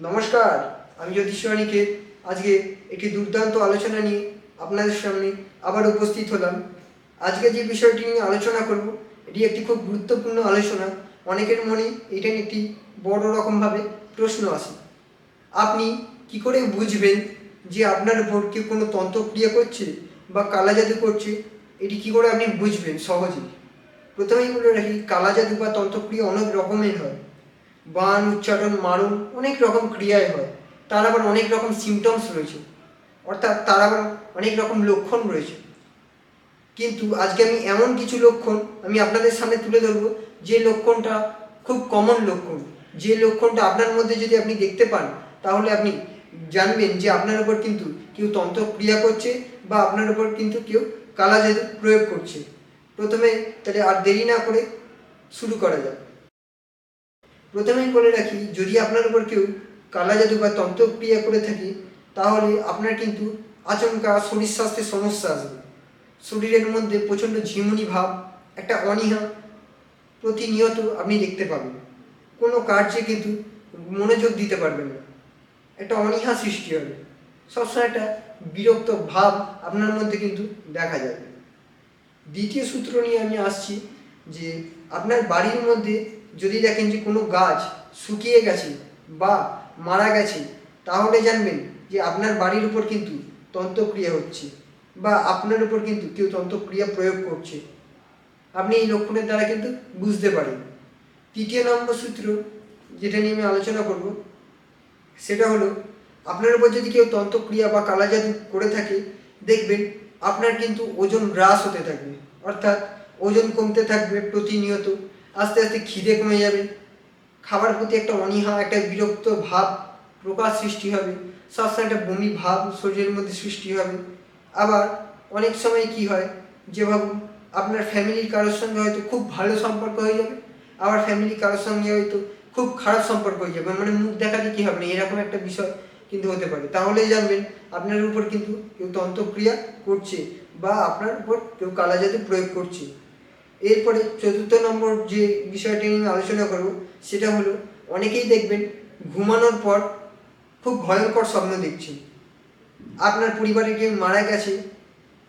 নমস্কার, আমি জ্যোতিষ অনিকেত। আজকে একটি দুর্দান্ত আলোচনা নিয়ে আপনাদের সামনে আবার উপস্থিত হলাম। আজকে যে বিষয়টি নিয়ে আলোচনা করব, এটি একটি খুব গুরুত্বপূর্ণ আলোচনা। অনেকের মনে এটা নিয়ে একটি বড় রকমভাবে প্রশ্ন আসে। আপনি কি করে বুঝবেন যে আপনার উপর কেউ কোনো তন্ত্রক্রিয়া করছে বা কালা জাদু করছে? এটি কি করে আপনি বুঝবেন সহজে? প্রথমেই বলে রাখি, কালা জাদু বা তন্ত্রক্রিয়া অনেক রকমের হয়। বান, উচ্চারণ, মারণ অনেক রকম ক্রিয়ায় হয়। তার আবার অনেক রকম সিমটমস রয়েছে। অর্থাৎ তার আবার অনেক রকম লক্ষণ রয়েছে। কিন্তু আজকে আমি এমন কিছু লক্ষণ আমি আপনাদের সামনে তুলে ধরবো, যে লক্ষণটা খুব কমন লক্ষণ। যে লক্ষণটা আপনার মধ্যে যদি আপনি দেখতে পান, তাহলে আপনি জানবেন যে আপনার উপর কিন্তু কেউ তন্ত্রক্রিয়া করছে বা আপনার উপর কিন্তু কেউ কালা জাদু প্রয়োগ করছে। প্রথমে তাহলে আর দেরি না করে শুরু করা যাক। প্রথমেই বলে রাখি, যদি আপনার উপর কেউ কালা জাদু বা তন্ত্রক্রিয়া করে থাকে, তাহলে আপনার কিন্তু আচমকা শরীর স্বাস্থ্যের সমস্যা আসবে। শরীরের মধ্যে প্রচণ্ড ঝিমুনি ভাব, একটা অনীহা প্রতিনিয়ত আপনি দেখতে পাবেন। কোনো কার্যে কিন্তু মনোযোগ দিতে পারবেন না। একটা অনীহা সৃষ্টি হবে। সবসময় একটা বিরক্ত ভাব আপনার মধ্যে কিন্তু দেখা যাবে। দ্বিতীয় সূত্র নিয়ে আমি আসছি যে, আপনার বাড়ির মধ্যে যদি দেখেন যে কোনো গাছ শুকিয়ে গেছে বা মারা গেছে, তাহলে জানবেন যে আপনার বাড়ির উপর কিন্তু তন্ত্রক্রিয়া হচ্ছে বা আপনার উপর কিন্তু কেউ তন্ত্রক্রিয়া প্রয়োগ করছে। আপনি এই লক্ষণের দ্বারা কিন্তু বুঝতে পারেন। তৃতীয় নম্বর সূত্র যেটা নিয়ে আমি আলোচনা করব, সেটা হলো আপনার উপর যদি কেউ তন্ত্রক্রিয়া বা কালাজাদু করে থাকে, দেখবেন আপনার কিন্তু ওজন হ্রাস হতে থাকবে। অর্থাৎ ওজন কমতে থাকবে প্রতিনিয়ত। আস্তে আস্তে খিদে কমে যাবে। খাবার প্রতি একটা অনীহা, একটা বিরক্ত ভাব প্রকাশ সৃষ্টি হবে। সবসময় একটা বমি ভাব শরীরের মধ্যে সৃষ্টি হবে। আবার অনেক সময় কি হয় যে ভাবুন, আপনার ফ্যামিলির কারোর সঙ্গে হয়তো খুব ভালো সম্পর্ক হয়ে যাবে, আবার ফ্যামিলি কারোর সঙ্গে হয়তো খুব খারাপ সম্পর্ক হয়ে যাবে। মানে মুখ দেখাতে কি হবে না, এরকম একটা বিষয় কিন্তু হতে পারে। তাহলেই জানবেন, আপনার উপর কিন্তু কেউ তন্ত্রক্রিয়া করছে বা আপনার উপর কেউ কালাজাদু প্রয়োগ করছে। এরপরে চতুর্থ নম্বর যে বিষয়টি নিয়ে আলোচনা করব, সেটা হলো, অনেকেই দেখবেন ঘুমানোর পর খুব ভয়ঙ্কর স্বপ্ন দেখছেন আপনার পরিবারে কেউ মারা গেছে,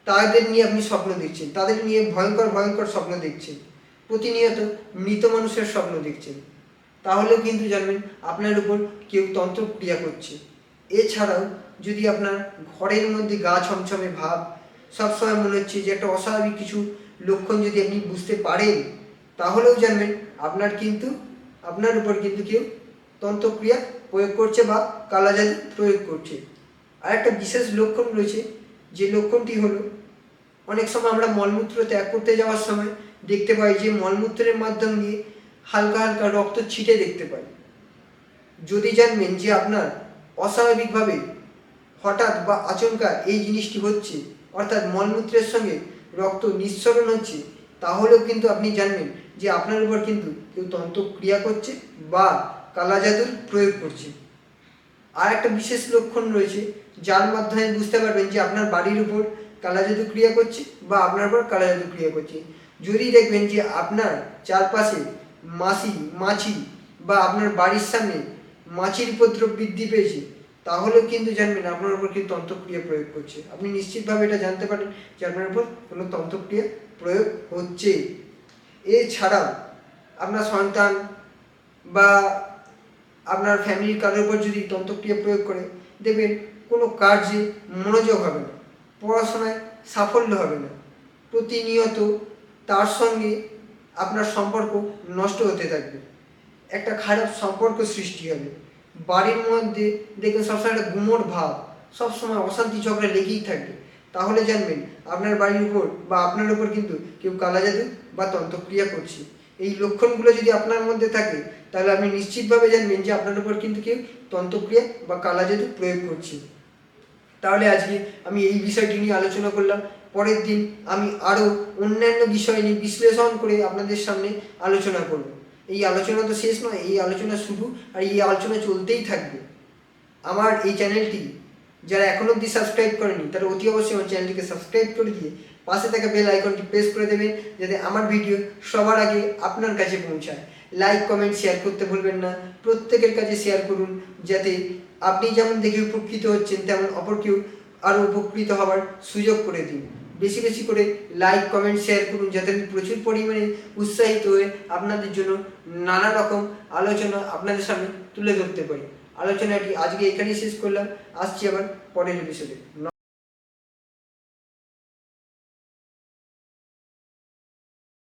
তাদের নিয়ে আপনি স্বপ্ন দেখছেন, তাদের নিয়ে ভয়ঙ্কর ভয়ঙ্কর স্বপ্ন দেখছেন, প্রতিনিয়ত মৃত মানুষের স্বপ্ন দেখছেন। তাহলেও কিন্তু জানবেন, আপনার উপর কেউ তন্ত্রক্রিয়া করছে। এছাড়াও যদি আপনার ঘরের মধ্যে গা ছমছমে ভাব, সবসময় মনে হচ্ছে যে একটা অস্বাভাবিক কিছু লক্ষণ যদি আপনি বুঝতে পারেন, তাহলেও জানবেন আপনার কিন্তু, আপনার উপর কিন্তু কেউ তন্ত্রক্রিয়া প্রয়োগ করছে বা কালাজাদু প্রয়োগ করছে। আর একটা বিশেষ লক্ষণ রয়েছে, যে লক্ষণটি হলো, অনেক সময় আমরা মলমূত্র ত্যাগ করতে যাওয়ার সময় দেখতে পাই যে মলমূত্রের মাধ্যম দিয়ে হালকা হালকা রক্ত ছিটে দেখতে পাই। যদি জানবেন যে আপনার অস্বাভাবিকভাবে হঠাৎ বা আচমকা এই জিনিসটি হচ্ছে, অর্থাৎ মলমূত্রের সঙ্গে রক্ত নিঃসরণ হচ্ছে, তাহলেও কিন্তু আপনি জানবেন যে আপনার উপর কিন্তু কেউ তন্ত্রক্রিয়া করছে বা কালা কালাজাদুর প্রয়োগ করছে। আর একটা বিশেষ লক্ষণ রয়েছে, যার মাধ্যমে বুঝতে পারবেন যে আপনার বাড়ির উপর কালা কালাজাদু ক্রিয়া করছে বা আপনার উপর কালা কালাজাদু ক্রিয়া করছে। যদি দেখবেন যে আপনার চারপাশে মাছি মাছি বা আপনার বাড়ির সামনে মাছির উপদ্রব বৃদ্ধি পেয়েছে তাহলেও কিন্তু জানবেন আপনার উপর কি তন্ত্রক্রিয়া প্রয়োগ করছে। আপনি নিশ্চিতভাবে এটা জানতে পারেন যে আপনার উপর কোনো তন্ত্রক্রিয়া প্রয়োগ হচ্ছে। এছাড়াও আপনার সন্তান বা আপনার ফ্যামিলির কারোর উপর যদি তন্ত্রক্রিয়া প্রয়োগ করে, দেখবেন কোনো কাজে মনোযোগ হবে না, পড়াশোনায় সাফল্য হবে না। প্রতিনিয়ত তার সঙ্গে আপনার সম্পর্ক নষ্ট হতে থাকবে। একটা খারাপ সম্পর্ক সৃষ্টি হবে। বাড়ির মধ্যে দেখবেন সবসময় একটা গুমোট ভাব, সবসময় অশান্তি ঝগড়া লেগেই থাকবে তাহলে জানবেন, আপনার বাড়ির উপর বা আপনার উপর কিন্তু কেউ কালাজাদু বা তন্ত্রক্রিয়া করছে। এই লক্ষণগুলো যদি আপনার মধ্যে থাকে, তাহলে আপনি নিশ্চিতভাবে জানবেন যে আপনার উপর কিন্তু কেউ তন্ত্রক্রিয়া বা কালাজাদু প্রয়োগ করছে। তাহলে আজকে আমি এই বিষয়টি নিয়ে আলোচনা করলাম। পরের দিন আমি আরও অন্যান্য বিষয় নিয়ে বিশ্লেষণ করে আপনাদের সামনে আলোচনা করব। এই আলোচনা তো শেষ নয়, এই আলোচনা শুরু আর এই আলোচনা চলতেই থাকবে। আমার এই চ্যানেলটি যারা এখন অবধি সাবস্ক্রাইব করেনি, তারা অতি অবশ্যই আমার চ্যানেলটিকে সাবস্ক্রাইব করে দিয়ে পাশে থাকা বেল আইকনটি প্রেস করে দেবেন, যাতে আমার ভিডিও সবার আগে আপনার কাছে পৌঁছায়। লাইক কমেন্ট শেয়ার করতে ভুলবেন না। প্রত্যেকের কাছে শেয়ার করুন, যাতে আপনি যেমন দেখে উপকৃত হচ্ছেন, তেমন অপরকেও আরও উপকৃত হওয়ার সুযোগ করে দিন। বেশি বেশি করে লাইক কমেন্ট শেয়ার করুন যাতে আমি প্রচুর পরিমাণে উৎসাহিত হয়ে আপনাদের জন্য নানা রকম আলোচনা আপনাদের সামনে তুলে ধরতে পারি। আলোচনাটি আজকে এখানেই শেষ করলাম। আসছি আবার পরের এপিসোডে